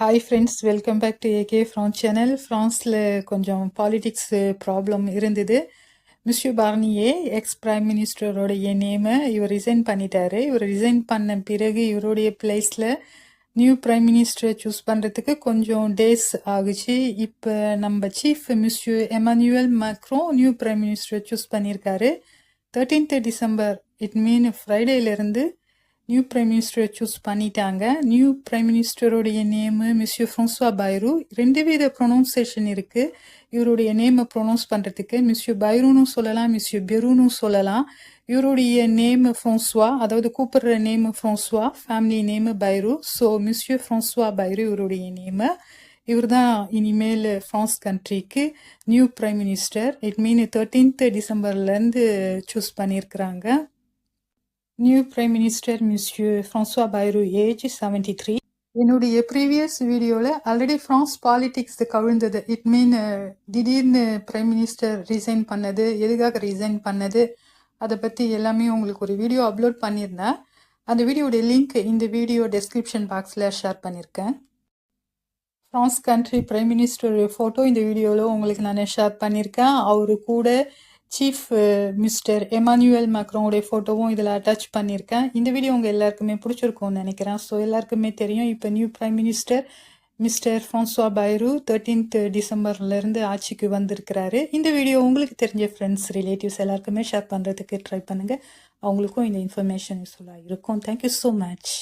Hi friends welcome back to AK France channel ஃப்ரான்ஸில் கொஞ்சம் politics problem இருந்தது. Monsieur Barnier ex prime மினிஸ்டரோடைய நேமை இவர் ரிசைன் பண்ணிட்டாரு. இவர் ரிசைன் பண்ண பிறகு இவருடைய பிளேஸில் நியூ பிரைம் மினிஸ்டரை சூஸ் பண்ணுறதுக்கு கொஞ்சம் டேஸ் ஆகுச்சு. இப்போ நம்ம chief monsieur Emmanuel Macron new prime மினிஸ்டரை choose பண்ணியிருக்காரு தேர்ட்டீன்த் டிசம்பர் இட் மீன் ஃப்ரைடேலேருந்து நியூ பிரைம் மினிஸ்டரை சூஸ் பண்ணிட்டாங்க. நியூ பிரைம் மினிஸ்டருடைய நேமு மிஸ்யூ ஃப்ரான்ஸ்வா பைரு ரெண்டு வித ப்ரொனவுன்சேஷன் இருக்குது இவருடைய நேமை ப்ரொனவுன்ஸ் பண்ணுறதுக்கு மிஸ்யூ பைருன்னு சொல்லலாம் மிஸ்யூ பெருனும் சொல்லலாம். இவருடைய நேமு ஃப்ரான்ஸ்வா அதாவது கூப்பிடுற name François family name Bayrou so monsieur François Bayrou இவருடைய நேமு இவர் தான் இனிமேல் ஃப்ரான்ஸ் கண்ட்ரிக்கு new prime minister it mean thirteenth டிசம்பர்லேருந்து choose பண்ணியிருக்கிறாங்க new prime minister monsieur François Bayrou age seventy three என்னுடைய ப்ரீவியஸ் வீடியோவில் ஆல்ரெடி ஃப்ரான்ஸ் பாலிடிக்ஸ் கவிழ்ந்தது. It mean uh, திடீர்னு பிரைம் மினிஸ்டர் ரிசைன் பண்ணது எதுக்காக ரிசைன் பண்ணது அதை பற்றி எல்லாமே உங்களுக்கு ஒரு வீடியோ அப்லோட் பண்ணியிருந்தேன் அந்த வீடியோடைய லிங்க் இந்த வீடியோ டெஸ்கிரிப்ஷன் பாக்ஸில் ஷேர் பண்ணியிருக்கேன் France country prime minister photo இந்த வீடியோவில் உங்களுக்கு நான் ஷேர் பண்ணியிருக்கேன் அவரு கூட சீஃப் மிஸ்டர் எமானுவல் மேக்ரோனுடைய ஃபோட்டோவும் இதில் அட்டாச் பண்ணியிருக்கேன் இந்த வீடியோ உங்கள் எல்லாருக்குமே பிடிச்சிருக்கும்னு நினைக்கிறேன். ஸோ எல்லாருக்குமே தெரியும். இப்போ new prime minister mister François Bayrou thirteenth டிசம்பர்லேருந்து ஆட்சிக்கு வந்திருக்கிறாரு. இந்த வீடியோ உங்களுக்கு தெரிஞ்ச ஃப்ரெண்ட்ஸ் ரிலேட்டிவ்ஸ் எல்லாருக்குமே ஷேர் பண்ணுறதுக்கு ட்ரை பண்ணுங்கள் அவங்களுக்கும் இந்த இன்ஃபர்மேஷன் யூஸ்ஃபுல்லாக இருக்கும். Thank you so much